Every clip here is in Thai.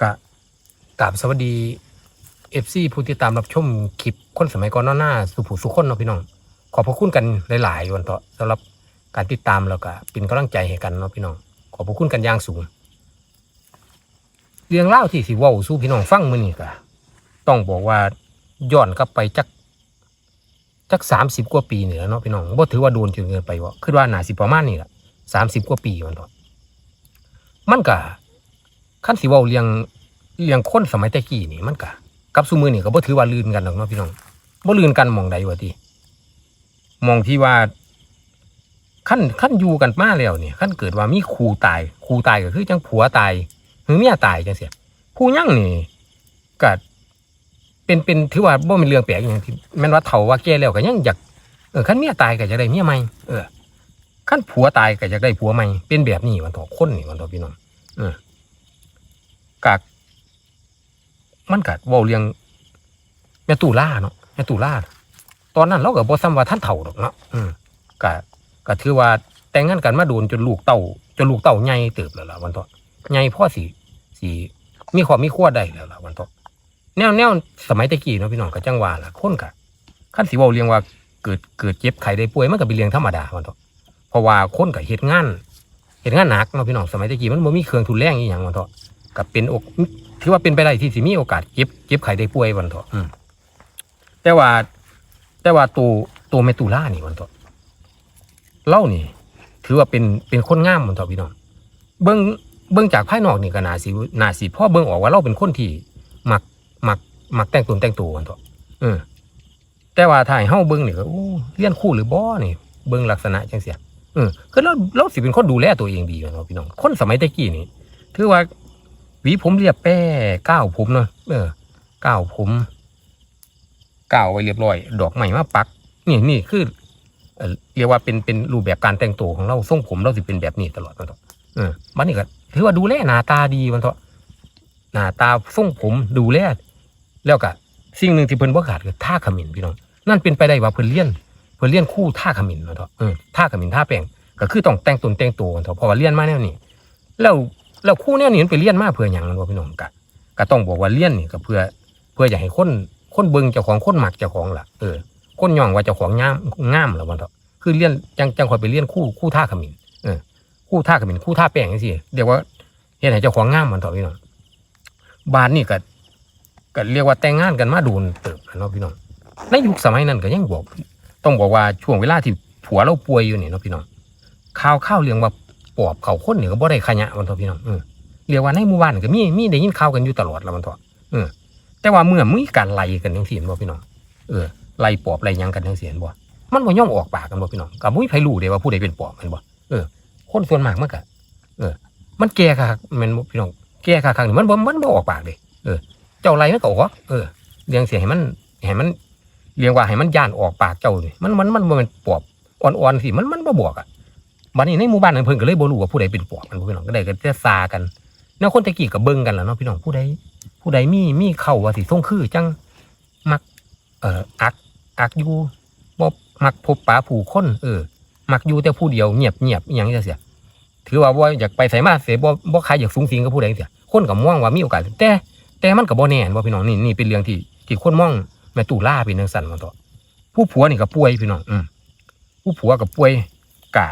กะกราบสวัสดีเอฟซีผู้ติดตามรับชมคลิปคนสมัยก่อนหน้าสุผู้สุคนเนาะพี่น้อง ขอบพระคุณกันหลายๆวันต่อสำหรับการติดตามแล้วก็เป็นกำลังใจให้กันเนาะพี่น้อง ขอบพระคุณกันอย่างสูง เรื่องเล่าที่สิว้าสู้พี่น้องฟังมือนี้ก็ต้องบอกว่าย้อนกลับไปจักจักสามสิบกว่าปีนี่แหล้วเนาะพี่น้องบ่ถือว่าโดนจนเกินไปว่าคิดว่าน่าสิประมาณนี้ล่ะสามสิบกว่าปีวันต่อมันก็ ขั้นสิว้าเรื่องเรื่องคนสมัยต่กี้นี่มันก็กับซุมือนี่ก็บ่ถือว่าลื่นกันหรอกเนาะพี่น้องบ่ลื่นกันมองใดว่าติมองที่ว่าขั้นขั้นอยู่กันมาแล้วเนี่ยขั้นเกิดว่ามีครูตายครูตายก็คือจังผัวตายหรือเมียตายจังเสียผู้ยั่งนี่ก็เป็นเป็นถือว่าบ่เป็นเรื่องแปลกอย่างที่แม่นว่าเฒ่าว่าแก่แล้วก็ยังอยากเออขั้นเมียตายก็จะได้เมียใหม่เออขั้นผัวตายก็จะได้ผัวใหม่เป็นแบบนี้วันต่อคนนี่วันต่อพี่น้องเออ กากมันกัดว้าเรื่องแม่ตูล่าเนาะแม่ตูล่าตอนนั้นเราก็บ่ซ้ำว่าท่านเฒ่าดอกเนาะอืมก็ก็ถือว่าแต่งงานกันมาโดนจนลูกเต้าจนลูกเต้าใหญ่เติบแล้วล่ะวันต่อใหญ่พ่อสิสิมีความมีขั้วได้แล้วล่ะวันต่อแนวแนวสมัยตะกี้เนาะพี่น้องก็จังหวาล่ะคนก็คันสิเว้าเรียงว่าเกิดเกิดเจ็บไข้ได้ป่วยมันก็เป็นเรื่องธรรมดาวันต่อเพราะว่าคนก็เฮ็ดงานเฮ็ดงานหนักเนาะพี่น้องสมัยตะกี้มันบ่มีเครื่องทุนแรงอีหยังวันต่อ ก็เป็นอกถือว่าเป็นไปได้ที่สิมีโอกาสเจ็บเจ็บไข้ได้ป่วยวันต่ออืมแต่ว่า แต่ว่าตัวตัวเมตุล่านี่วันต่อเล่านี่ ถือว่าเป็นเป็นคนงามมันต่อพี่น้องเบิ้งเบิ้งจากภายนอกนี่ก็น่าสิน่าสิพ่อเบิ้งออกว่าเราเป็นคนที่มักมักมักแต่งตัวแต่งตัวกันต่อเออ แต่ว่าถ้าให้เฮาเบิ้งนี่ก็โอ้เลี้ยนคู่หรือบ่นี่ เบิ้งลักษณะจังเสียเออคือเราเราสิเป็นคนดูแลตัวเองดีเนาะพี่น้องคนสมัยตะกี้นี่ถือว่าห วีผมเรียบแป้ก้าวผมเนาะเออก้าวผมก้าวไว้เรียบร้อย ดอกไม้มาปัก นี่นี่คือเออเรียกว่าเป็นเป็นรูปแบบการแต่งตัวของเราทรงผมเราสิเป็นแบบนี้ตลอดมันเถอะเออมันนี่ก็ถือว่าดูแลหน้าตาดีมันเถอะหน้าตาทรงผมดูแลแล้วก็สิ่งหนึ่งที่เพิ่นบ่ขาดคือท่าขมิ้นพี่น้องนั่นเป็นไปได้ว่าเพิ่นเลี้ยนเพิ่นเลี้ยนคู่ท่าขมิ้นมันเถอะเออท่าขมิ้นท่าแป้งก็คือต้องแต่งตนแต่งตัวมันเถอะเพราะว่าเลี้ยนมาแนวนี้แล้ว แล้วคู่แนวนี้มันไปเลี้ยนมากเพื่อหยังมันบ่พี่น้องก็ก็ต้องบอกว่าเลี้ยนนี่ก็เพื่อ เพื่ออยากให้คนคนเบิ่งเจ้าของคนหมักเจ้าของล่ะเออคนย่องว่าเจ้าของงามงามแล้วมันเถอะคือเลี้ยนจังจังคอยไปเลี้ยนคู่คู่ท่าขมิ้นเออคู่ท่าขมิ้นคู่ท่าแป้งจังซี่เรียกว่าเฮ็ดให้เจ้าของงามมันเถอะพี่น้องบ้านนี่ก็ก็เรียกว่าแต่งงานกันมาดูนเติบเนาะพี่น้องในยุคสมัยนั้นก็ยังบอก ต้องบอกว่าช่วงเวลาที่ผัวเราป่วยอยู่นี่เนาะพี่น้องข่าวข่าวเรื่องว่า ปอบเขาคนนี่ก็บ่ได้ขยะมันเถอพี่น้องเออเรียกว่าในหมู่บ้านก็มีมีได้ยินข่าวกันอยู่ตลอดแล้วมันเถอเออ แต่ว่าเมื่อมีการไล่กันจังซี่เห็นบ่พี่น้องเออไล่ปอบไล่ยังกันทั้งเสียนบ่ มันบ่ย่อมออกปากกันบ่พี่น้องก็บ่มีไผรู้เด้ว่าผู้ใดเป็นปอบม่นบ่เออ คนส่วนมากมันก็เออ มันแก่คักแม่นพี่น้องแก่คักๆนี่มันบ่มันบ่ออกปากเด้เออ เจ้าไล่มันก็ออกเออเลี้ยงเสียให้มันให้มันเลี้ยงว่าให้มันย่านออกปากเจ้านี่มันมันมันบ่แม่นปอบอ่อนๆสิมันมันบ่บอกอะ บัดนี้ในหมู่บ้านนั้นเพิ่นก็เลยบ่รู้ว่าผู้ใดเป็นปอบมันพี่น้องก็ได้ก็จะซากันแนวคนตะกี้ก็เบิ่งกันล่ะเนาะพี่น้องผู้ใดผู้ใดมีมีเข้าว่าสิทรงคือจังมัก เอ่ออักอักอยู่บ่มักพบปะผู้คนเออ มักอยู่แต่ผู้เดียวเงียบเงียบอหย่างนี้เสียถือว่าบ่อยากไปไสมาเสียบ่บ่ใครอยากสูงสิงกับผู้ใดเสียคนก็มองว่ามีโอกาสแต่แต่มันก็บ่แน่นว่าพี่น้องนี่นี่เป็นเรื่องที่ที่คนมองแม่ตู่ล่าเป็นจังซั่นว่าต่อผู้ผัวนี่ก็ป่วยพี่น้องอืมผู้ผัวก็ป่วยกะ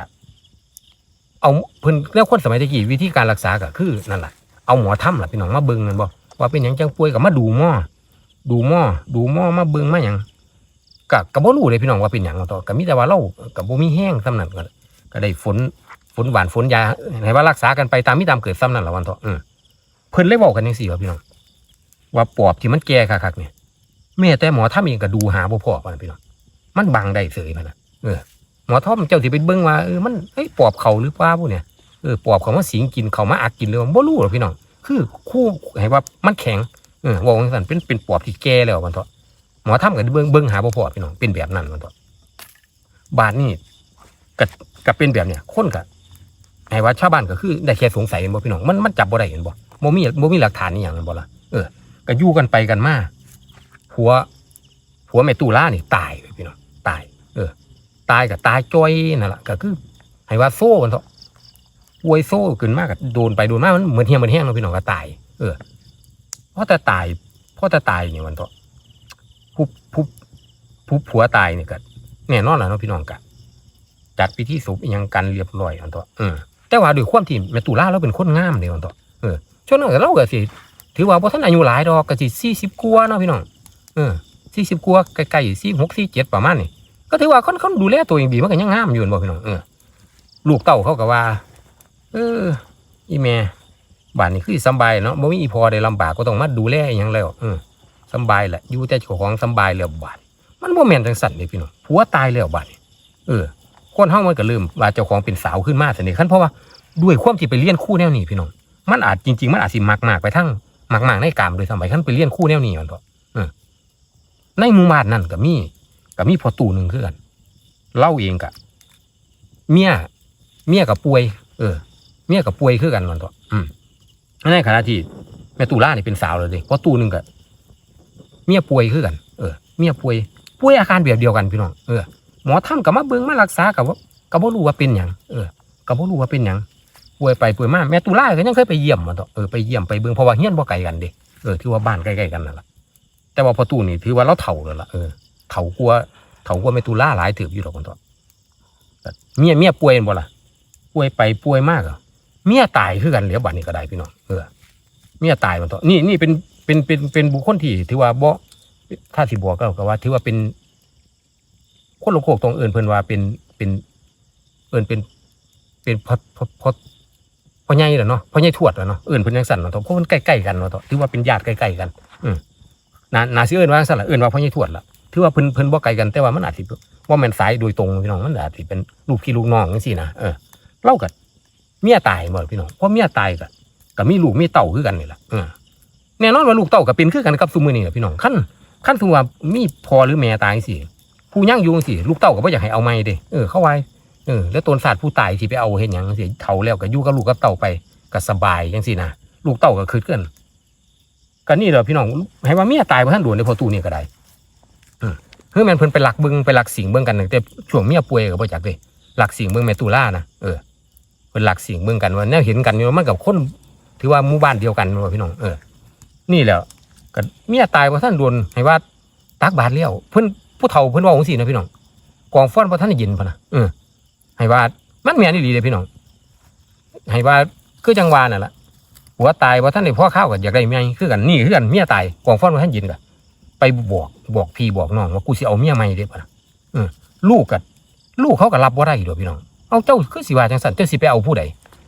เอาเพิ่นแล้วคนสมัยตะกี้วิธีการรักษาก็คือนั่นแหละเอาหมอทำล่ะพี่น้องมาเบิ่งนั่นบ่ว่าเป็นหยังจังป่วยก็มาดูหมอดูหม้อดูหม้อมาเบิ่งมาหยังกะกะบ่รู้เลยพี่น้องว่าเป็นหยังเอาต่อก็มีแต่ว่าเราก็บ่มีแห้งซ้ำนั่นก็ก็ได้ฝนฝนหวานฝนยาให้ว่ารักษากันไปตามมีตามเกิดซ้ำนั่นละวันเถาะอืมเพิ่นเลยบอกกันจังซี่ว่าพี่น้องว่าปอบที่มันแก่คักๆเนี่ยแม่แต่หมอทำเองก็ดูหาบ่พอปานพี่น้องมันบังได้เสยมันน่ะเออ มอท่อมเจ้าสิไปเบิ่งว่าเออมันเฮ้ยปอบเขาหรือเปล่าพวกเนี่ยเออปอบเขามาสิงกินเขามาอักกินเลยบ่รู้หรอกพี่น้องคือคู่ให้ว่ามันแข็งเออวงซั่นเป็นเป็นปอบที่แก่แล้วมันเถอะหมอทำกับเบิ่งเบิ่งหาบ่พอพี่น้องเป็นแบบนั้นมันเถอะบาดนี่ก็ก็เป็นแบบเนี้ยคนก็ให้ว่าชาวบ้านก็คือได้แค่สงสัยเห็นบ่พี่น้องมันมันจับบ่ได้เห็นบ่บ่มีบ่มีหลักฐานอีหยังนั่นบ่ล่ะเออก็อยู่กันไปกันมาผัวผัวแม่ตู่ล่านี่ตายเลยพี่น้องตาย เออ ตายก็ตายจ้อยนั่นแหละก็คือให้ว่าโซ่มันเถอะอวยโซ่ขึ้นมากก็โดนไปโดนมามันเหมือนเฮียเหมือนแห้งเนาพี่น้องก็ตาย เออเพราะแต่ตายเพราะแต่ตายนี่มันตัวผู้ผู้ผู้ผัวตายเนี่ยก็แน่นอนแหละเนาะพี่น้องกะจัดพิธีศพยังกันเรียบร้อยอันตัวเออแต่ว่าด้วยความที่แม่ตุลาเราเป็นคนงามเดียวอันตัวเออช่วงนั้นเราก็สิถือว่าบ่ทันอายุหลายดอกก็สิสี่สิบกว่าเนาะพี่น้องเออสี่สิบกว่าใกล้ๆสี่หกสี่เจ็ดประมาณนี้ ก็ถือว่าค่อนข้าดูแลตัวเองดีมันก็ยังงามอยู่แม่นบ่พี่น้องเออลูกเต้าเขาก็ว่า เออ อีแม่บ้านนี้คือสบายเนาะบ่มีอีพอได้ลำบากก็ต้องมาดูแลอหยังแล้วเออสบายแหละอยู่แต่เจ้าของสบายแล้วบ้าดมันบ่แม่นจังสั่นเด้พี่น้องผัวตายแล้วบานเออ คนเฮามันก็ลืมว่าเจ้าของเป็นสาวขึ้นมาซั่นนี่คันเพราะว่าด้วยความที่ไปเรียนคู่แนวนี้พี่น้องมันอาจจริง ๆ มันอาจสิมักมากไปทั้งมักมากในกามโดยสมัยคันไปเรียนคู่แนวนี้มันก็เออในหมู่บ้านนั่นก็มี ก็มีพอตู่หนึ่งคือกันเล่าเองกะ เมียเมียกับป่วย เออ เมียกับป่วยคือกันมันตัวอืมในขณะที่แม่ตู่ล่านี่เป็นสาวเลยดิพราะตู่หนึ่งกับเมียป่วยคือกัน เออ เมียป่วยป่วยอาการแบบเดียวกันพี่น้องเออหมอทำกับมาเบิ่งมารักษากับว่ากับว่ารู้ว่าเป็นหยังเออกับว่ารู้ว่าเป็นหยังป่วยไปป่วยมาแม่ตู่ล่าก็ยังเคยไปเยี่ยมมันตัวเออไปเยี่ยมไปเบิ่งเพราะว่าเฮี้ยนบ่ไกลกันเด้เออถือว่าบ้านใกล้ๆกันนั่นแหละแต่ว่าพอตู่นี่ถือว่าเราเฒ่าแล้วล่ะเออ เฒ่ากว่าเฒ่ากว่าแมตู่ล่าหลายถืออยู่ดอกมันตัวแต่เมียเมียป่วยเห็นบ่ล่ะป่วยไปป่วยมากเหรอเมียตายคือกันเหลียวบัดนี้ก็ได้พี่น้องเออเมียตายมันต่อนี่นี่เป็นเป็นเป็นเป็นบุคคลที่ถือว่าบ่ถ้าสิบอกก็ก็ว่า ถือว่าเป็น คนโลกโคกตรงเอินเพิ่นว่าเป็นเป็นเอินเป็นเป็นพอพอพอพอใหญ่แหละเนาะพอใหญ่ทวดแหละเนาะเอินเพิ่นยังสั่นเนาะเพราะมันใกล้ๆกันเนาะถือว่าเป็นญาติใกล้ๆกัน อืมนานาสิเอินว่าสั่นละเอินว่าพอใหญ่ทวดละ ถือว่าเพิ่นเพิ่นบ่ไกลกันแต่ว่ามันอาจสิว่าแม่นสายโดยตรงพี่น้องมันอาจสิเป็นลูกพี่ลูกน้องจังซี่นะเออเล่ากันเมียตายหมดพี่น้องเพราะเมียตายก็ก็มีลูกมีเต่าคือกันนี่แหละเออแน่นอนว่าลูกเต่าก็เป็นคือกันกับซุมือนี่แหละพี่น้องขั้นขั้นถือว่ามีพอหรือแม่ตายสิผู้ย่างอยู่สิลูกเต่าก็บ่อยากให้เอาไม่เด้เออเข้าไว้เออแล้วตนศาสตร์ผู้ตายที่ไปเอาเห็นหยังสิเฒ่าแล้วก็อยู่กับลูกกับเต่าไปก็สบายจังซี่นะลูกเต่าก็คือกันก็นี่แหละพี่น้องให้ว่าเมียตายบ่ทันโดนในพอตู้นี่ก็ได้ อืมคือแม่นเพิ่นไปหลักเบิ่งไปหลักสิงเบิ่งกันตั้งแต่ช่วงเมียป่วยก็บ่จักเด้หลักสิงเบิ่งแม่ตุล่านะเออเป็นหลักสิงเมืองกันว่าแนวเห็นกันอยู่มันกับคนถือว่าหมู่บ้านเดียวกันว่าพี่น้องเออ นี่แหละก็เมียตายว่าท่านโดนให้ว่าตักบาตรเลี้ยวเพิ่นผู้เฒ่าเพิ่นว่าองสินะพี่น้องกองฟ้อนว่าะท่านยินพะนะเออให้ว่ามันแม่นดีเลยพี่น้องให้ว่าคือจังหวานั่นแหละหัวตายว่าท่านได้พ่อข้าวกันอยากได้เมียคือกันนี่คือกันเมียตายกองฟ้อนว่าท่านยินกัน ไปบอกบอกพี่บอกน้องว่ากูสิเอาเมียใหม่เด้พะนะลูกกับลูกเขาก็รับว่าได้อยู่ดอกพี่น้องเอาเจ้าคือสิว่าจังสันเจ้าสิไปเอาผู้ใด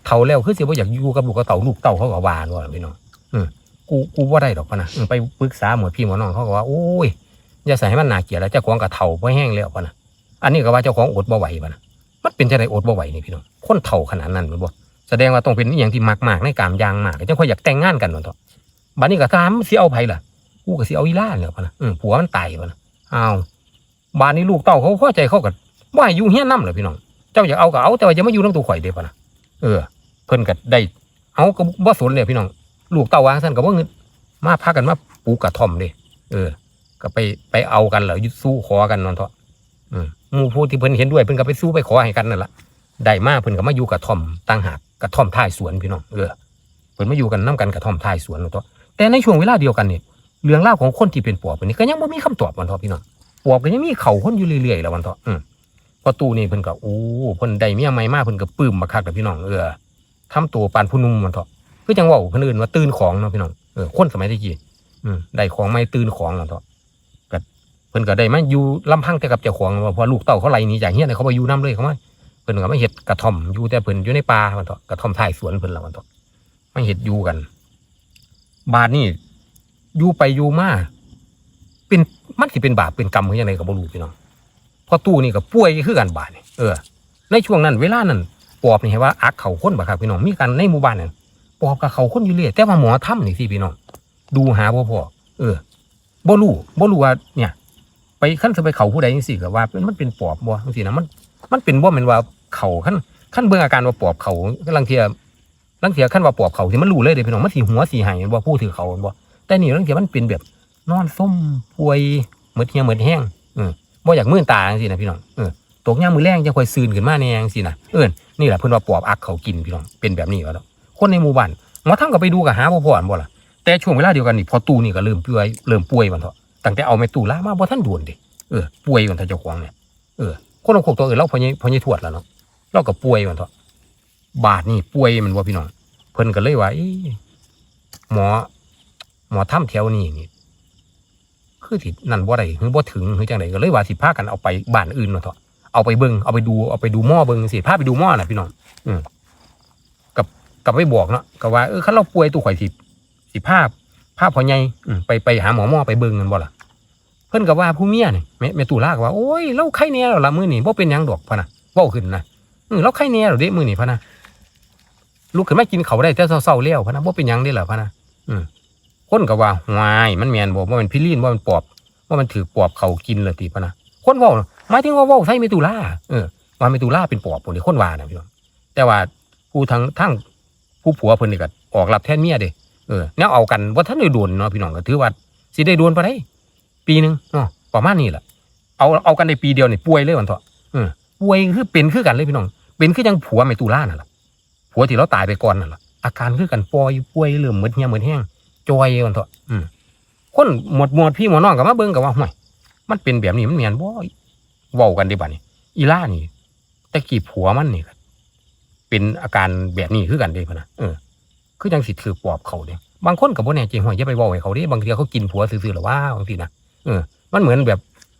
เฒ่าแล้วคือสิบ่อยากอยู่กับลูกกับเต่าลูกเต่าเขาก็ว่าว่าพี่น้องกูกูบ่าได้ดอกพะนะไปปรึกษาหมอพี่หมอน้องเขาก็ว่าโอ้ยอย่าใส่ให้มันหนาเกลียดแล้วเจ้าของก็เฒ่าบ่แห้งแล้วพะนะอันนี้ก็ว่าเจ้าของอดบ่ไหวพะนะมันเป็นจังได๋อดบ่ไหวนี่พี่น้องคนเฒ่าขนาดนั้นม่นบ่แสดงว่าต้องเป็นอย่างที่มากๆในกามยางมากเจังค่อยอยากแต่งงานกันว่าเถอะบัดนี้ก็ถามสิเอาไผล่ะ กูก็สิเอาอีล่าแล้วพะนะอืมผัวมันตายพะนะอ้าวบ้านนี้ลูกเต้าเขาพอใจเขาก็บ่ให้อยู่เฮียนนำเลยพี่น้อง เจ้าอยากเอาก็เอาแต่ว่าจะไม่อยู่น้ำตัวข่อยเด้ปะนะเออ เพิ่นก็ได้ เอาก็บ่สนเลยพี่น้อง ลูกเต้าวางซั่นก็บ่เงินมาพากันมาปลูกกระท่อมเด้เออ ก็ไปไปเอากันเหรอยึดสู้ขอกันนั่นเถอะอืมมูผู้ที่เพิ่นเห็นด้วยเพิ่นก็ไปสู้ไปขอให้กันนั่นละได้มาเพิ่นก็มาอยู่กระท่อมต่างหากกระท่อมท้ายสวนพี่น้องเออเพิ่นมาอยู่กันนํกันกระท่อมท้ายสวนนั่นเถอะแต่ในช่วงเวลาเดียวกันนี่ เรื่องเล่าวของคนที่เป็นปอบนี่ก็ยังบ่มีคำตอบมันเถอพี่น้องปอบก็ยังมีเข่าคนอยู่เรื่อยๆแล้วมันเถออืมพอตู้นี่เพิ่นก็โอ้เพิ่นได้เมียใหม่มากเพิ่นก็ปื้มบักคักกับพี่น้องเออทำตัวปานผู้นุ่มมันเถอะคือจังว่าเพิ่นอื่นว่าตื่นของเนาะพี่น้องเออคนสมัยตะกี้อืมได้ของใหม่ตื่นของมันเถอก็เพิ่นก็ได้มาอยู่ลำพังแต่กับเจ้าของว่าเพราะลูกเต้าเขาไล่หนีจากเฮียนเขาไปอยู่น้ำเลยเขามาเพิ่นก็มาเฮ็ดกระท่อมอยู่แต่เพิ่นอยู่ในป่ามันเถอกระท่อมท้ายสวนเพิ่นละมันเถอะมาเฮ็ดอยู่กัน บาดนี่ อยู่ไปอยู่มาเป็นมันสิเป็นบาปเป็นกรรมคือจังไดก็บ่รู้พี่น้องพอตู้นี่ก็ป่วยคือกันบาดนี่เออ ในช่วงนั้น เวลานั้นปอบนี่ให้ว่า อักเขาคนบ่ครับพี่น้องมีกันในหมู่บ้านนั่นปอบกับเขาคนอยู่เรื่อยแต่ว่าหมอทำนี่สิพี่น้องดูหาบ่พอเออบ่รู้บ่รู้ว่าเนี่ย ไปขั้นจะไปเขาผู้ใดจังซี่ก็ว่ามันเป็นปอบบ่จังซี่นะมัน มันเป็นบ่แม่นว่าเขาขั้นขั้นเบิ่งอาการว่าปอบเขาลังเทียลังเทียขั้นว่าปอบเขาที่มันรู้เลยเด้พี่น้องมันสิหัวสิหายบ่พูดถือเขาบ่ แต่นี่ลังเทียมันเป็นแบบ นอนส้มป่วยเหมือดเหี่ยเหมือดแห้งอืมบ่อยากมื่นตาจังนะพี่น้องเออตกย่ามมือแรงจะค่อยซืนขึ้นมาแนงซี่นะเอิ้นนี่แหละเพิ่อนว่าปอบอักเขากินพี่น้องเป็นแบบนี้ว่าแล้วคนในหมู่บ้านหมอทำก็ไปดูก็หาบ่พออันบ่ล่ะแต่ช่วงเวลาเดียวกันนี่พอตู้นี่ก็เริ่มป่วยเริ่มป่วยมันเถอะตั้งแต่เอาแม่ตู้ล่ามาบ่ทันโดนดิเออป่วยมันเถอะเจ้าของเนี่ยเออคนของโคกตัวอื่นเราพอใหญ่พอใหญ่ทวดแล้วเนาะเราก็ป่วยมันเถอะบาดนี่ป่วยมันว่าพี่น้องเพิ่นก็เลยว่าหมอ หมอถ้ำแถวนี้นี่คือสินั่นบ่ได้หรือบ่ถึงหรือจังไดก็เลยว่าสิพากันเอาไปบ้านอื่นมาเถอะเอาไปเบิงเอาไปดูเอาไปดูหม้อเบิงสิพาไปดูหม้อน่ะพี่น้องอืมกับกับไปบอกเนาะก็ว่าเออคันเราป่วยตู้ข่อยสิสิพาพาพ่อใหญ่ไปไปหาหมอหมอไปเบิ่งกันบ่ล่ะเพิ่นก็ว่าผู้เมียนี่แม่แม่ตู่ลาก็ว่าโอ้ยเราไข้แน่แล้วล่ะมื้อนี้บ่เป็นหยังดอกพะนะเว้าขึ้นนะอือเราไข้แน่แล้วเด้มื้อนี้พะนะลุกขึ้นมากินเขาได้แต่เช้าๆแล้วพะนะบ่เป็นหยังเด้ล่ะพะนะอืม คนก็ว่าหวายมันแมนบ่บ่แม่นพิลีนบ่แม่นปอบ ว่ามันถือปอบเขากินเลยติพะนะคนว้าน่ะหมายถึงว่าว้าใส่แม่ตู่ลาเออว่าแม่ตู่ลาเป็นปอบพุ่นนี่คนว่านะพี่น้องแต่ว่าผู้ทั้งทั้งผู้ผัวเพิ่นนี่ก็ออกรับแทนเมียเด้เออแนวเอากันบ่าทันได้โดนเนาะพี่น้องก็ถือว่าสิได้โดนปานใดปีหนึ่งเนาะประมาณนี้แหละเอาเอากันในปีเดียวนี่ป่วยเลยวันเถาะเออป่วยคือเป็นคือกันเลยพี่น้อง เป็นคือยังผัวแม่ตู่ลานั่นล่ะผัวที่เราตายไปก่อนนั่นล่ะอาการคือกันป่วยป่วยเริ่มหมดเหี่ยหมดแห้ง จอยวันเถาะอืมคนหมดหมดพี่หมดน้องก็มาเบิ่งก็ว่าห่วยมันเป็นแบบนี้มันแม่นบ่เว้ากันได้บัดนี้อีล่านี่แต่กี้ผัวมันนี่ก็เป็นอาการแบบนี้คือกันเด้พ่นนะเออ คือจังสิถือปอบเขาเด้บางคนก็บ่แน่ใจห่วยอย่าไปเว้าให้เขาเด้บางทีเขากินผัวซื่อๆหรอว่าบางทีนะเออ มันเหมือนแบบ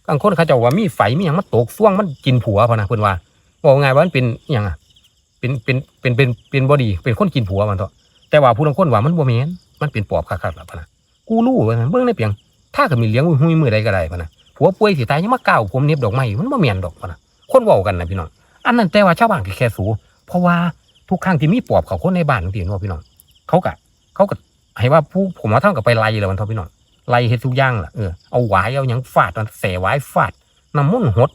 บางคนเขาเจะว่ามีไฟมีหยังมาตกซ่วงมันกินผัวพ่นนะเพิ่นว่าบอกไงว่ามันเป็นอหยังอะเป็นเป็นเป็นเป็นเป็นบ่ดีเป็นคนกินผัวมันเถอะแต่ว่าผู้ลางคนว่ามันบ่แม่น มันเป็นปอบคักๆล่ะพ่นนะกูรู้ว่าเบิ่งในเปียง ถ้าก็มีเลี้ยงหุ้ยมือใดก็ได้พ่นนะผัวป่วยสิตายยังมาก้าวผมเน็บดอกไม้มันบ่แม่นดอกพ่นนะคนเว้ากันนะพี่น้องอันนั้นแต่ว่าชาวบ้านก็แค่สูเพราะว่าทุกครั้งที่มีปอบเขาคนในบ้านจังซี่เนาะพี่น้องเขาก็เขาก็ให้ว่าผู้ผมว่าเท่ากับไปไล่แล้วมันเท่าพี่น้องไล่เฮ็ดทุกอย่างล่ะเออเอาหวายเอาหยังฟาดมันแสหวายฟาดน้ำมันหด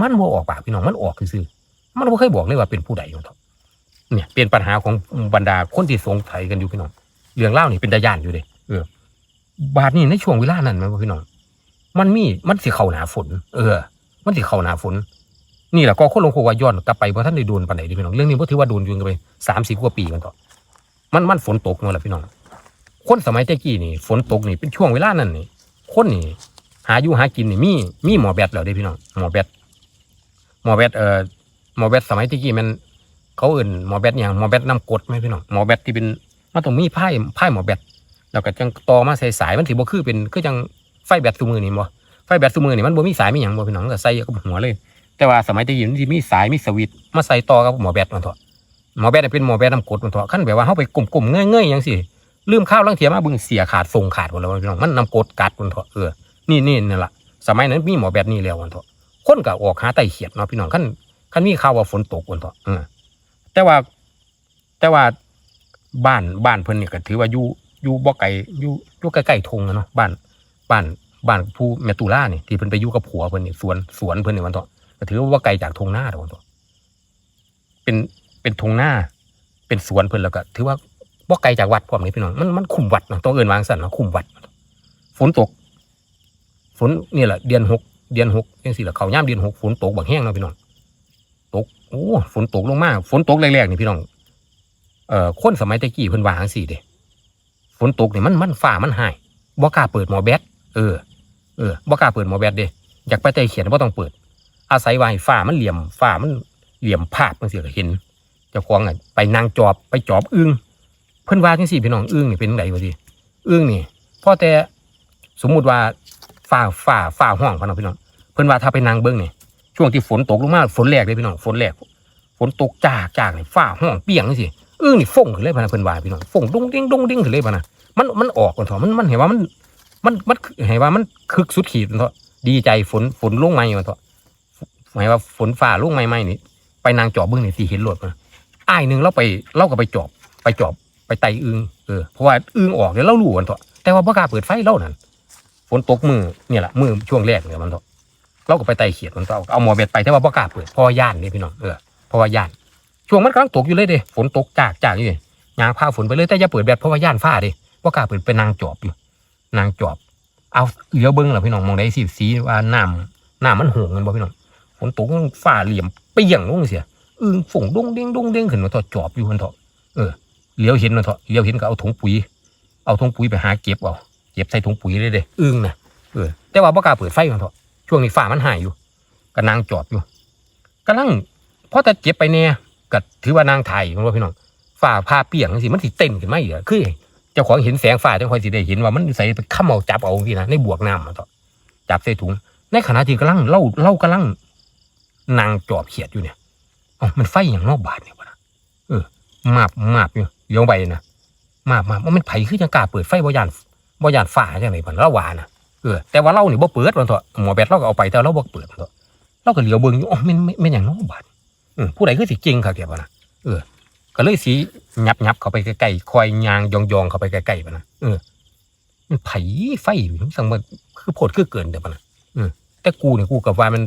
มันบ่ออกปากพี่น้องมันออกซื่อๆมันบ่เคยบอกเลยว่าเป็นผู้ใดมันเท่าเนี่ยเป็นปัญหาของบรรดาคนที่สงสัยกันอยู่พี่น้อง เรื่องเล่านี่เป็นตาย่านอยู่เด้เออ บาดนี้ในช่วงเวลานั้นแมันพี่น้องมันมีมันสิเข้าหนาฝน เออ มันสิเข้าหนาฝน นี่แหละก็คนลงโคว่าย้อนกลับไปบ่ท่านได้โดนปานใดเดิพี่น้องเรื่องนี้บ่ถือว่าโดนยู่กันไป30กว่าปีมันต่อมันมันฝนตกนั่นแหละพี่น้องคนสมัยแต่กี้นี่ ฝนตกนี่เป็นช่วงเวลานั้นนี่คนนี่ หาอยู่หากินนี่มีมีหมอแบตแล้วเด้พี่น้องหมอแบตหมอแบตเอ่อหมอแบตสมัยแต่กี้มันเขาเอื่นหมอแบตอย่างหมอแบตน้ำกดไหมพี่น้องหมอแบตที่เป็น มันต้องมีไพ่ไพ่หมอแบตแล้วก็จังต่อมาใส่สายมันถือบ่คือเป็นคือจังไฟแบตซูมือนี่บ่ไฟแบตซูมือนี่มันบ่มีสายมีหยังบ่พี่น้องก็ใส่กับหัวเลย แต่ว่าสมัยต่กี้มันสิมีสายมีสวิตมาใส่ต่อกับหมอแบตมันเถอะหมอแบตน่ะเป็นหมอแบตน้ำกดมันเถอะขั้นแบบว่าเฮาไปกลุ่มๆเงยๆจังซี่ลืมข้าวลังเทียมาบึงเสียขาดทรงขาดหมดแล้วพี่น้องมันนำกดกัดมันเถอะเออนี่นี่นี่นละสมัยนั้นมีหมอแบบนี้แล้วมันเถอะคนก็ออกหาไต่เขียดเนาะพี่น้องขั้นขั้นมีข่าวว่าฝนตกมันเถอะเออแต่ว่าแต่ว่า บ้านบ้านเพิ่นเนี่ก็ถือว่าอยู่อยู่บ่ไกลอยู่อยู่ใกล้ๆทงอะเนาะบ้านบ้านบ้านผู้แมตุล่าเนี่ยที่เพิ่นไปอยู่กับผัวเพิ่นนี่สวนสวนเพิ่นนี่มันเถอก็ถือว่าบ่ไกลจากทงหน้าดอกมันเถอเป็นเป็นทงหน้า เป็นสวนเพิ่นแล้วก็ถือว่าบ่ไกลจากวัดพร้อมนี่พี่น้องมันมันคุมวัดเนาะต้องเอิ้นวางสันเนาะคุมวัด ฝนตก ฝนนี่แหละเดือนหกเดือนหกจังซี่ละเขาย่ามเดือนหกฝนตกบักแห้งเนาะพี่น้องตกโอ้ฝนตกลงมากฝนตกแรกๆนี่พี่น้อง เอ่อคนสมัยตะกี้เพิ่นว่าจังซี่เด้ฝนตกนี่มันมันฟ้ามันหายบ่กล้าเปิดหมอแบตเออเออบ่กล้าเปิดหมอแบตเด้อยากไปไต่เขียนบ่ต้องเปิด อาศัยว่าให้ฟ้ามันเหลี่ยมฟ้ามันเหลี่ยมภาพจังซี่ก็เห็นเจ้าของอะไปนั่งจอบไปจอบอึ้งเพิ่นว่าจังซี่พี่น้องอึ้งนี่เป็นจังไดวะสิอึ้งนี่พอแต่สมมุติว่าฝ่าฝ่าฝ่าห้องพะเนาะพี่น้องเพิ่นว่าถ้าไปนั่งเบิ่งนี่ช่วงที่ฝนตกลงมาฝนแรกเลยพี่น้องฝนแรกฝนตกจากจากนี่ฝ่าห้องเปียงจังซี่ อึ้งนี่ฟงขึ้นเลยพะนะเพิ่นว่าพี่น้องฟงดุ้งดิ้งดุ้งดิ้งขึ้นเลยพะนะมันมันออกกันเถอะมันมันเห็นว่ามันมันมันเห็นว่ามันคึกสุดขีดมันเถอะดีใจฝนฝนลงใหม่มันเถอะหมายว่าฝนฝ่าลงใหม่ๆนี่ไปนางจอบเบิ่งนี่สิเห็นรถนะอ้ายหนึงเราไปเราก็ไปจอบ ไปจอบไปไตอึงเออเพราะว่าอึงออกเดี๋ยวเรารู้กันเถอะแต่ว่าบ่กล้าเปิดไฟเล่านั่นฝนตกมือเนี่ยแหละมือช่วงแรกเนี่ยมันเถอะเราก็ไปไตเขียดมันเถอะเอาหมอเบ็ดไปแต่ว่าบ่กล้าเปิดเพราะว่าย่านนี่พี่น้องเออเพราะว่าย่าน ช่วงมันกำลังตกอยู่เลยเด้ฝนตกจากจากอยู่นี่ยางพาฝนไปเลยแต่อย่าเปิดแบตเพราะว่าย่านฟ้าเด้บ่กล้าเปิดเป็นนางจอบอยู่นางจอบ เอาเหลียวเบิ้งเหรอพี่น้องมองได้สิสีว่าน้ำน้ำมันโหงกันบ่พี่น้องฝนตกฟ้าเหลี่ยมเปรี้ยงลงเสียอึงฝงดงเด้งดงเด้งขึ้นมาถอะจอบอยู่มันเถอะเออเหลียวเห็นมันเถอะเหลียวเห็นก็เอาถุงปุ๋ย เอาถุงปุ๋ยไปหาเก็บเอาเก็บใส่ถุงปุ๋ยเลยเด้อึ้งนะเออแต่ว่าบ่กล้าเปิดไฟมันเถอะช่วงนี้ฝ้ามันหายอยู่ก็นางจอดอยู่กำลังพอแต่เก็บไปเนี่ย ก็ถือว่านางไทยมันว่าพี่น้องฝ้าผ้าเปียกจังสิมันสิเต้นขึ้นมาอีกอคือเจ้าของเห็นแสงฝ้าจังคอยสิได้เห็นว่ามันใส่ไปค้ำเอาจับเอาที่นะในบวกน้ำมันเถอจับใส่ถุง ในขณะที่กำลังเล่าเล่ากำลังนางจอบเขียดอยู่เนี่ยอ๋อมันไฟอย่างนอกบาทเนี่ยวะนะเออมาบมาบอยู่เลี้ยวไปนะมาบมาบว่ามันไผคือจังกาเปิดไฟบ่ยานบ่ยานฝ้าจังไหนพันละวานะเออแต่ว่าเราเนี่ยบ่เปิดมันเถอะหมอแบตเราก็เอาไปแต่เราบ่เปิดมันเถอะเราก็เหลียวเบิ่งอยู่อ๋อมันมันอย่างนอกบาท เออผู้ใดคือสิเก่งครับเดี๋ยวนะเออ ก็เลยสียับยับเข้าไปใกล้ๆคอยยางยองยองเข้าไปใกล้ๆปะนะเออ มันไผไฟอยู่สั่งมันคือโพดคือเกินเดี๋ยวปะนะเออแต่กูเนี่ยกูกับว่ามัน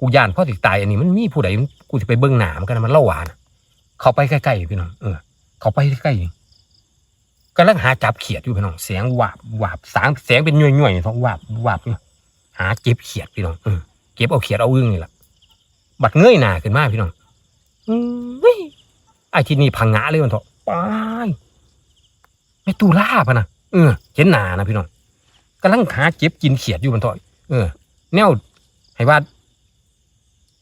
กูย่านพ่อติดตายอันนี้มันมีผู้ใดกูจะไปเบิ้งหนามกันมันเล่าหวานเขาไปใกล้ๆพี่น้องเออ เขาไปใกล้ๆกำลังหาจับเขียดอยู่พี่น้องเสียงวาบวาบสางเสียงเป็นย่อยๆท้องวาบวาบหาเก็บเขียดพี่น้องเออเก็บเอาเขียดเอาอึ้งนี่แหละ บัดเงยหน้าขึ้นมาพี่น้องอืมเว้ยไอ้ที่นี่พังงะเลยมันเถอะไปไม่ตูล่าพะนะเออเห็นหนานะพี่น้องกำลังหาเก็บกินเขียดอยู่มันเถอะเออ แนวให้ว่า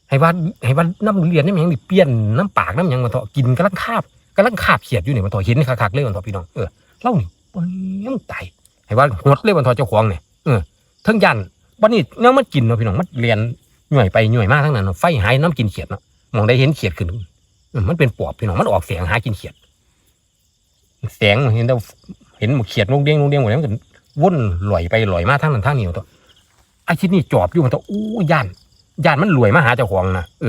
ให้ว่าให้ว่าน้ำเลียนน้ำหยังนี่เปลี่ยนน้ำปากน้ำหยังมันเถอะกินกำลังคาบกำลังคาบเขียดอยู่เนี่ยมันเถอะเห็นคักๆเลยมันเถอะพี่น้องเออเล่านี่เปิ้งตายให้ว่าหดเลยมันเถอะเจ้าของเนี่ยเออเทั้งยันวันนี้เนื้อมันกินเนาะพี่น้องมันเรียน หน่วยไปหน่วยมากทั้งนั้นเนาะไฟหายน้ำกินเขียดเนาะมองได้เห็นเขียดขึ้นมันเป็นปอบพี่น้องมันออกเสียงหากินเขียดเสียงเห็นแต่เห็นหมเขียดลงเด้งลงเด้งหมดแล้วมันก็วนลอยไปลอยมาทั้งนั้นทั้งนี้เนาะไอ้ที่นี่จอบอยู่มันตัวอู้ย่านย่านมันรวยมาหาเจ้าของนะเอ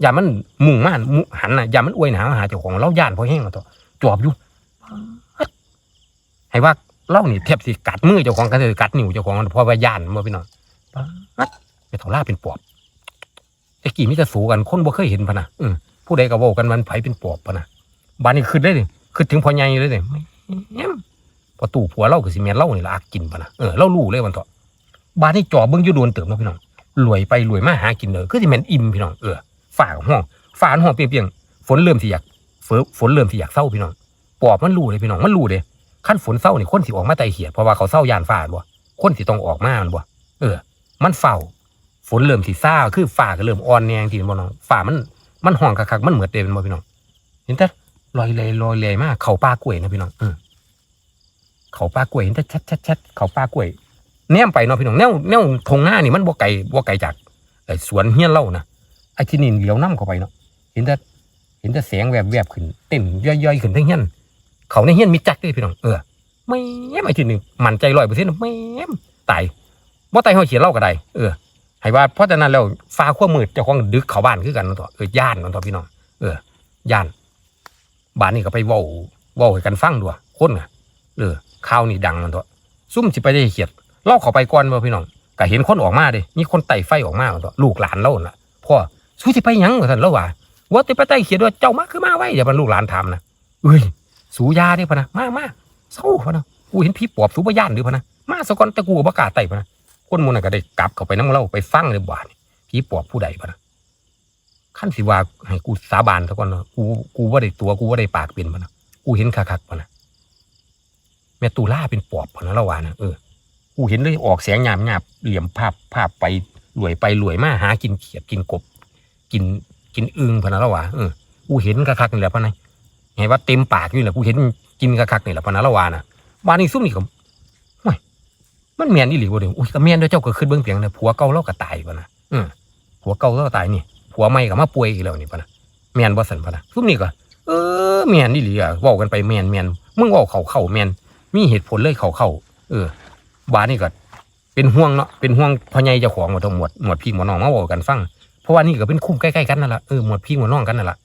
อย่านมันมุ่งมามุ่งหันนะย่านมันอวยหนามาหาเจ้าของเราย่านพอแห้งมันตัวจอบอยู่ให้ว่าเล่านี่เทียบสิกัดมือเจ้าของกันเลยกัดนิ้วเจ้าของเพราะว่าย่านมาพี่น้องปัดไปเท่าล่าเป็นปอบ ไอ้กี่มิจะสูกันคนบ่เคยเห็นพะนะผู้ใดก็บอกกันมันไผเป็นปอบพะนะบ้านนี้ขึ้นได้เลยขึ้นถึงพอใหญ่เลยเลยแม่มพอตู่ผัวเล่าคือสิเมียนเล่านี่ละอักกินพะนะเออเล่ารู้เลยมันเถอะบ้านนี่จ่อเบิ้งยู่โดนเติมเนาะพี่น้องรวยไปรวยมาหากินเลยคือที่แม่นอิ่มพี่น้องเออฝ่าห้องฝ่าห้องเปียงๆฝนเริ่มที่อยากฝนฝนเริ่มที่อยากเศร้าพี่น้องปอบมันรู้เลยพี่น้องมันรู้เลยขั้นฝนเศร้านี่คนสิออกมาไตเขียดเพราะว่าเขาเศร้ายานฝ่าบ่คนสิต้องออกมามันบ่เออ มันเฝ้า ฝนเริ่มที่ซ่าคือฝ่าก็เริ่มอ่อนแนงที่บ่น้องฝ่ามันมันห้องคักๆมันเหมือนเดิมบ่พี่น้องเห็นแต่ลอยเลยลอยเลยมากเขาป้ากล้วยนะพี่น้องเออเขาป้ากล้วยเห็นแต่ชัดๆๆเขาป้ากล้วยแนมไปเนาะพี่น้องแนวแนวทงหน้านี่มันบ่ไกลบ่ไกลจากไอ้สวนเฮี้ยนเล่านะไอ้ที่นี่เหลียวน้ำเข้าไปเนาะเห็นแต่เห็นแต่แสงแวบๆขึ้นเต้นย่อยๆขึ้นทั้งเฮี้ยนเขาในเฮี้ยนมีจักด้วยพี่น้องเออไม่ไอ้ที่นี่มันใจร้อยเปอร์เซ็นต์ไม่ตายบ่ตายเฮาเขียนเล่าก็ได้เออ ให้ว่าเพราะฉะนั้นแล้วฟ้าขั้วมืดเจ้าของดึกเขาบ้านคือกันเนาะตัวเออย่านเนาะตัวพี่น้องเออย่านบ้านนี่ก็ไปว้าว้าให้กันฟังด้วยคนน่ะเออข่าวนี่ดังมันตัวซุ่มสิไปได้เขียดเล่าเข้าไปก่อนว่าพี่น้องก็เห็นคนออกมาเด้มีคนไต่ไฟออกมาตัวลูกหลานเล่าน่ะพ่อสู้สิไปยังว่าท่านเล่าว่าว่าจะไปไต่เขียนว่าเจ้ามาคือมาไว้เดี๋ยวมันลูกหลานทำนะเอ้ยสูยาเด้พะนะมามาเศร้าพะนะกูเห็นผีปอบสูบย่านด้วยพะนะมาสกอนต่กูก็บ่กล้าไต่พะนะ คนมูนั่นก็ได้กลับเข้าไปน้ำเล่าไปฟังเลยบ่านี่ผีปอบผู้ใดพะนะขั้นสิว่าให้กูสาบานซะก่อนนะกูกูว่าได้ตัวกูว่าได้ปากเป็นพะนะกูเห็นคักๆพะนะแม่ตูล่าเป็นปอบพะนะเล่าว่านะเออกูเห็นเลยออกเสียงหยาบหยาบเหลี่ยมภาพภาพไปรวยไปรวยมาหากินเขียดกินกบ กินกินอึงพะนะละวะเออกูเห็นคักๆนี่แหละพะนะไงว่าเต็มปากอยู่แหละกูเห็นกินคักๆนี่แหละพะนะละวะนะบ้านนี้ซุ่มนี่ก็ มันเมียนอีหลีบ่เด้อุ้ยก็เมียนด้อเจ้าก็ขึ้นเบื้องเพียงนะผัวเก่าเราก็ตายพะนะเออผัวเก่าเราก็ตายนี่ผัวใหม่ก็มาป่วยอีกแล้วนี่พะนะเมียนบ่สันพะนะซุ่มนี่ก็เออเมียนอีหลีอะว้ากันไปเมียนเมียนมึงว้าเข้าเข้าเมียนมีเหตุผลเลยเข้าเข้าเออบ้านนี่ก็เป็นห่วงเนาะเป็นห่วงพ่อใหญ่เจ้าของหมดทั้งหมดหมดพี่หมดน้องมาบอกกันฟังเพราะว่านี่ก็เป็นคุ้มใกล้ๆกันนั่นแหละเออหมดพี่หมดน้องกันนั่นแหละ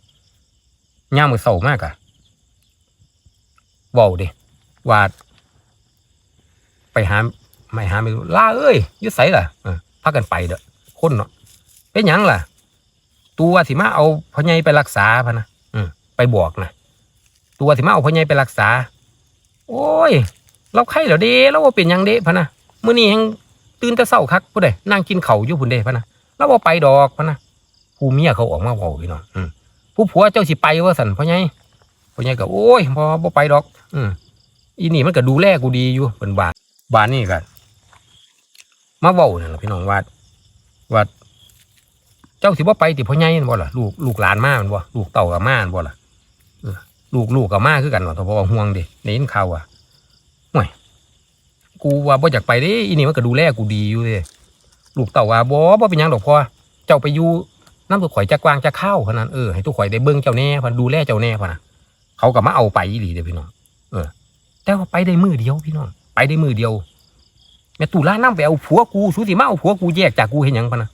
ย่ามือเศร้ามากอะว้าเดิว่าไปหา ไม่หาไม่รู้ลาเอ้ยยุดใส่ล่ะพากันไปเด้อคนเนาะเป็นยังล่ะ ตัวสิมาเอาพ่อใหญ่ไปรักษาพะนะอืไปบอกนะตัวสิมาเอาพ่อใหญ่ไปรักษา โอ้ย เราไข้แล้วเด้เราว่าเป็นยังเด้พะนะมื้อนี้ยังตื่นแต่เช้าคักผู้ใดนั่งกินเข้าอยู่พุ่นเด้พะนะเราบ่ไปดอกพะนะผู้เมียเขาออกมาเว้าพี่น้องผู้ผัวเจ้าสิไปว่าสั่นพ่อใหญ่พ่อใหญ่ก็โอ้ยบ่บ่ไปดอก อืมอีนี่มันก็ดูแลกูดีอยู่เป็นบาทบานนี่ก็ มาเว้านั่นล่ะพี่น้องว่าว่าเจ้าสิบ่ไปติพ่อใหญ่นั่นบ่ล่ะลูกลูกหลานมามันบ่ลูกเต่ากับมาม่นบ่ล่ะเอลูกลูกกับมาคือกันว่าเพราะว่าห่วงเดิในยินข่าวว่าห่วยกูว่าบ่อยากไปเด้อีนี่มันก็ดูแลกูดีอยู่เด้ลูกเต่าว่าบ่บ่เป็นหยังดอกพ่อเจ้าไปอยู่น้ำตัวข่อยจะกวางจะเข้าเท่านั้นเออให้ตัวข่อยได้เบิ่งเจ้าแน่พันดูแลเจ้าแน่พันนะเขาก็มาเอาไปอีหลีเด้อพี่น้องเออ แต่ว่าไปได้มือเดียวพี่น้องไปได้มือเดียว แม่ตู่ล่าน้ำไปเอาผัวกูสูสิมาเอาผัวกูแยกจากกูเห็นยังพะนะ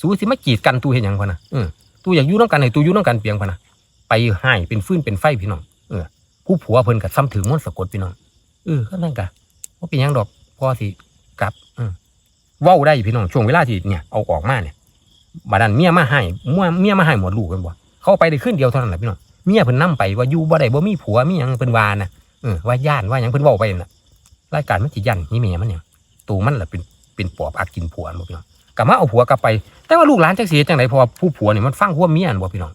สูสิมากีดกันตูเห็นยังพะนะเออตูอยากอยู่น้ำกันให้ตูอยู่น้ำกันเปียงพะนะไปให้เป็นฟืนเป็นไฟพี่น้องเออผู้ผัวเพิ่นกับซ้ำถึงมนต์สะกดพี่น้องเออก็นั่นกะว่าเป็นยังดอกพอสิกลับเออเว้าได้พี่น้องช่วงเวลาที่เนี่ยเอาออกมาเนี่ยบาดันเมียมาให้เมียเมียมาให้หมดลูกกันบ่เขาไปได้ขึ้นเดียวเท่านั้นแหละพี่น้องเมียเพิ่นนํไปว่าอยู่บ่ได้บ่มีผัวมีหยังเพิ่นวานะเออว่าย่านว่าหยังเพิ่นเว้าไปน่ะรายการมันสิยันนี่แม่มันเนี่ย ตูมันล่ะเป็นเป็นปอบอักกินผัวบ่พี่น้องกลับมาเอาผัวกลับไป แต่ว่าลูกหลานจักเสียจังไดเพราะว่าผู้ผัวนี่มันฟังหัวเมียนบ่พี่น้อง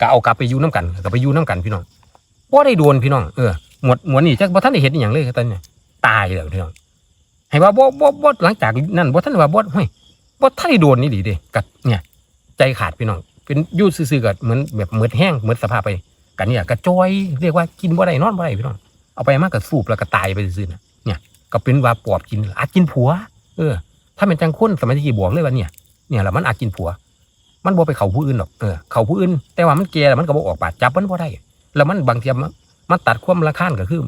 ก็เอากลับไปอยู่น้ำกันก็ไปอยู่น้ำกันพี่น้องบ่ได้โดนพี่น้องเออหมวดหมวดนี่จักบ่ทันได้เห็นอหย่างเลยตอนนี้ตายแล้วพี่น้องให้ว่าบ่บ่บ่หลังจากนั้นบ่ทันว่าบ่เฮ้ยบ่ทันได้โดนนี่ดีเด้กัเนี่ยใจขาดพี่น้องเป็นยู่ซื่อๆก็เหมือนแบบเหมือดแห้งเหมือดสภาพไปกันเนี่ยกระจอยเรียกว่ากินบ่ได้นอนบ่ได้พี่น้องเอาไปมากก็สูบแล้วก็ตายไปซื่อๆน่ะเนี่ย ก็เป็นว่าปอบกินอาจกินผัว เออ ถ้าเป็นจังคุ้นสมัยที่บอกเลยว่าเนี่ย เนี่ยแหละมันอาจกินผัว มันบ่ไปเข่าผู้อื่นหรอกเออเข่าผู้อื่น แต่ว่ามันแก่แล้วมันก็บ่ออกปากจับมันบ่ได้ แล้วมันบางทีมันมันตัดความราคานก็คือ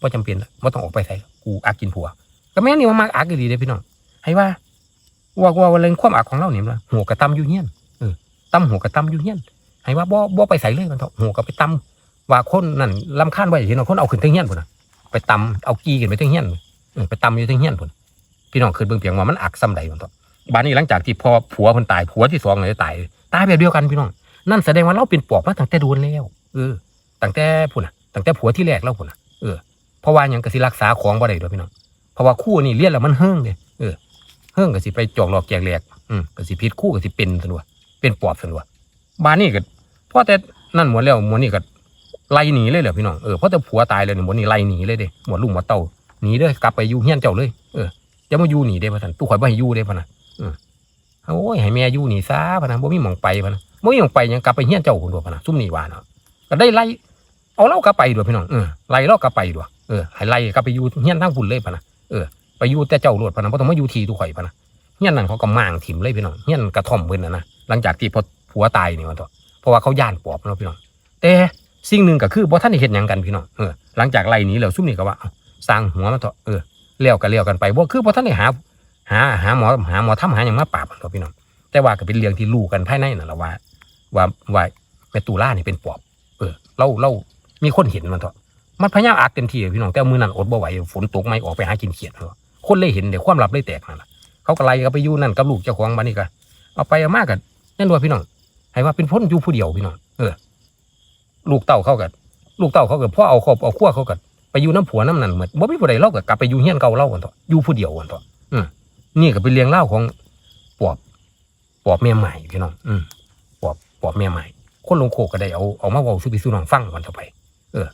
บ่จำเป็นละบ่ต้องออกไปใส่กูอาจกินผัว ก็แม่นี่มันมากอักอีหลีเด้พี่น้องให้ว่าว่าว่าเรื่องความอักของเราเนี่ยมันหัวกระตำอยู่เฮียนเออตำหัวกระตำอยู่เฮียนให้ว่าบ่บ่ไปใส่เลยมันเถอะหัวก็ไปตำว่าคนนั่นลำคาญไว้เห็นว่าคนเอาขึ้นเทิงเฮียนพุ่นนะไปตำเอากี้ขึ้นไปเทิงเฮีย ไปตำอยู่เทิงเฮียนพุ่นพี่น้องขึ้นเบิ่งเพียงว่ามันอักซ้ำใดมันเถอบ้านนี้หลังจากที่พอผัวเพิ่นตายผัวที่สองเลยตายตายแบบเดียวกันพี่น้องนั่นแสดงว่าเราเป็นปอบมาตั้งแต่โดนแล้วเออตั้งแต่พุ่นน่ะตั้งแต่ผัวที่แรกเราพุ่นน่ะเออเพราะว่ายังก็สิรักษาของบ่ได้ด้วยพี่น้องเพราะว่าคู่นี่เลี้ยนแล้วมันเฮิ่งเด้เออเฮิ่งก็สิไปจอกหลอกแจกแหลกอืมก็สิผิดคู่ก็สิเป็นซั่นว่าเป็นปอบซั่นว่าบ้านนี้ก็พอแต่นั่นหมดแล้วหมดนี่ก็ไล่หนีเลยเหรอพี่น้องเออเพราะแต่ผัวตายแล้วนี่หมดนี่ไล่หนีเลยเด้หมดลุงหมดเต้า หนีเด้อกลับไปอยู่เฮียนเจ้าเลยเอออย่ามาอยู่หนีเด้พะท่านตู้ข่อยบ่ให้อยู่เด้พะนะอือโอ้ยให้แม่อยู่หนีซะพะนะบ่มีหม่องไปพะนะบ่มีหม่องไปยังกลับไปเฮียนเจ้าพุ่นตัวพะนะซุ่มนี่ว่าเนาะก็ได้ไล่เอาเรากลับไปด้วยพี่น้องเออไล่เรากลับไปด้วยเออให้ไล่กลับไปอยู่เฮียนทางพุ่นเลยพะนะเออไปอยู่แต่เจ้าโลดพะนะบ่ต้องมาอยู่ที่ตุข่อยพะนะเฮียนนั่นเขาก็ม่างถิ่มเลยพี่น้องเฮียนกระท่อมเพิ่นน่ะนะหลังจากที่พอผัวตายนี่ว่าตัวเพราะว่าเขาย่านปอบเนาะพี่น้องแต่สิ่งหนึ่งก็คือบ่ทันได้เฮ็ดหยังกันพี่น้องเออหลังจากไล่หนี้แล้วซุ่มนี่ก็ว่า สร้างหัวมาเถอะเออเลี้ยวก็เลี้ยวกันไปบ่าคือบ่ทันได้หา หาหาหมอหาหมอทำหาหยังมาปราบเนาะพี่น้องแต่ว่าก็เป็นเรื่องที่รู้กันภายในนั่นแหละว่า ว่าว่าแม่ตูล่านี่เป็นปอบ เออเราเรามีคนเห็นมันเถอะมันพยายามอักเต็มที่พี่น้องแต่มือนั้นอดบ่ไหวฝนตกไม่ออกไปหากินเขียดเถอะคนเลยเห็นเดี๋ยวความลับเลยแตกนั่นแหละเขาก็ไล่กันไปยู่นั่นกับลูกเจ้าของบ้านนี่ก็เอาไปเอามากกันนั่นว่าพี่น้องให้ว่าเป็นพ้นอยู่ผู้เดียวพี่น้องเออ ลูกเต่าเขากันลูกเต่าเขากับพ่อเอาครอบเอาขั้วเขากัน ไปอยู่น้ำผัวน้ำนั่นเหมือนบ่มีผู้ใดเล่ากับกลับไปอยู่เฮียนเก่าเล่ากันต่ออยู่ผู้เดียวกันต่ออืมนี่ก็เป็นเรียงเล่าของปอบปอบแม่ใหม่พี่น้อง อืมปอบปอบแม่ใหม่คนลงโคกก็ได้เอาเอามาเว้าสุบิสุน้องฟังวันต่อไป เออ